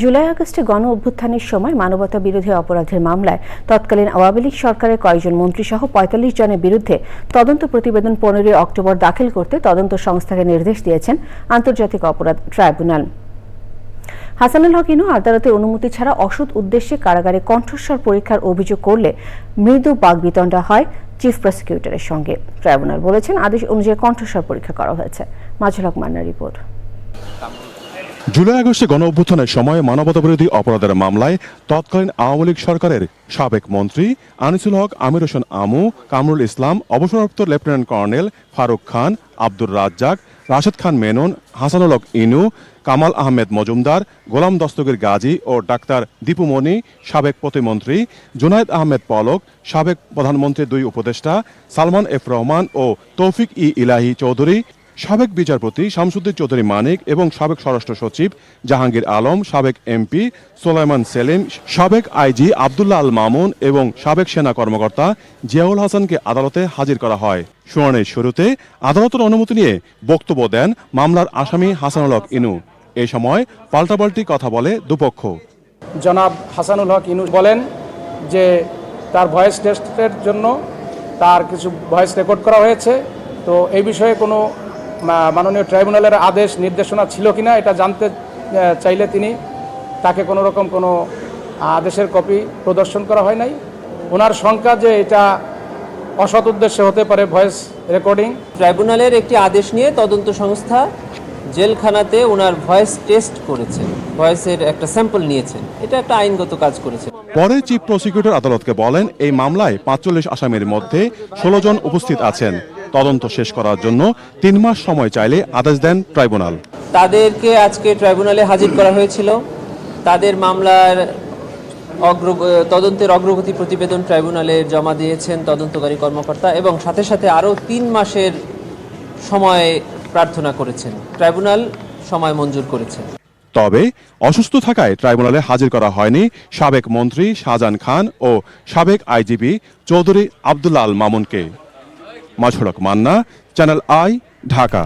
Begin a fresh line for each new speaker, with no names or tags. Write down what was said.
জুলাই আগস্টে গণ অভ্যুত্থানের সময় মানবতা বিরোধী অপরাধের মামলায় তৎকালীন আওয়ামী লীগ সরকারের কয়েকজন মন্ত্রীসহ পঁয়তাল্লিশ জনের বিরুদ্ধে তদন্ত প্রতিবেদন পনেরোই অক্টোবর দাখিল করতে তদন্ত সংস্থাকে নির্দেশ দিয়েছেন আন্তর্জাতিক অপরাধ ট্রাইব্যুনাল। হাসানুল হক ইনু আদালতের অনুমতি ছাড়া অসৎ উদ্দেশ্যে কারাগারে কণ্ঠস্বর পরীক্ষার অভিযোগ করলে মৃদু বাগবিতণ্ডা হয় চিফ প্রসিকিউটরের সঙ্গে। ট্রাইব্যুনাল বলেছেন আদেশ অনুযায়ী কণ্ঠস্বর পরীক্ষা করা হয়েছে। মাজুল হক মান্নার রিপোর্ট।
জুলাই আগস্টে গণ অভ্যুত্থানের সময় মানবতাবিরোধী অপরাধের মামলায় তৎকালীন আওয়ামী লীগ সরকারের সাবেক মন্ত্রী আনিসুল হক, আমির হোসেন আমু, কামরুল ইসলাম, অবসরপ্রাপ্ত লেফটেন্যান্ট কর্নেল ফারুক খান, আব্দুর রাজ্জাক, রাশেদ খান মেনন, হাসানুল হক ইনু, কামাল আহমেদ মজুমদার, গোলাম দস্তগীর গাজী ও ডাক্তার দীপুমণি সাবেক প্রতিমন্ত্রী জুনায়েদ আহমেদ পলক, সাবেক প্রধানমন্ত্রীর দুই উপদেষ্টা সালমান এফ রহমান ও তৌফিক ই ইলাহি চৌধুরী সাবেক বিচারপতি শামসুদ্দিন চৌধুরী মানিক এবং সাবেক স্বরাষ্ট্র সচিব জাহাঙ্গীর আলম, সাবেক এমপি সোলাইমান সেলিম, সাবেক আইজি আবদুল্লাহ আল মামুন এবং সাবেক সেনা কর্মকর্তা জিয়াউল হাসানকে আদালতে হাজির করা হয়। শুনানির শুরুতে আদালতের অনুমতি নিয়ে বক্তব্য দেন মামলার আসামি হাসানুল হক ইনু। এ সময় পাল্টাপাল্টি কথা বলে দুপক্ষ।
জনাব হাসানুল হক ইনু বলেন যে তার ভয়েস টেস্টের জন্য তার কিছু ভয়েস রেকর্ড করা হয়েছে। তো এই বিষয়ে কোনো মাননীয় ট্রাইব্যুনালের আদেশ নির্দেশনা ছিল কিনা এটা জানতে চাইলে তিনি তাকে কোনো রকম কোনো আদেশের কপি প্রদর্শন করা হয় নাই। ওনার শঙ্কা যে এটা অসৎ উদ্দেশ্যে হতে পারে ভয়েস রেকর্ডিং।
ট্রাইব্যুনালের একটি আদেশ নিয়ে তদন্ত সংস্থা জেলখানাতে ওনার ভয়েস টেস্ট করেছেন ভয়েসের একটা স্যাম্পল নিয়েছেন এটা একটা আইনগত কাজ করেছে।
পরে চিফ প্রসিকিউটর আদালতকে বলেন এই মামলায় পাঁচচল্লিশ আসামির মধ্যে ষোলো জন উপস্থিত আছেন। তদন্ত শেষ করার জন্য তিন মাস সময় চাইলে আদেশ দেন ট্রাইব্যুনাল।
তাদেরকে আজকে ট্রাইব্যুনালে হাজির করা হয়েছিল। তাদের মামলার অগ্র তদন্তের অগ্রগতি প্রতিবেদন ট্রাইব্যুনালে জমা দিয়েছেন তদন্তকারী কর্মকর্তা এবং সাথে সাথে আরও তিন মাসের সময় প্রার্থনা করেছেন। ট্রাইব্যুনাল সময় মঞ্জুর করেছেন
তবে অসুস্থ থাকায় ট্রাইব্যুনালে হাজির করা হয়নি সাবেক মন্ত্রী শাহজাহান খান ও সাবেক আইজিপি চৌধুরী আবদুল্লাহ আল মামুনকে। মাঝড়ক মান্না চ্যানেল আই ঢাকা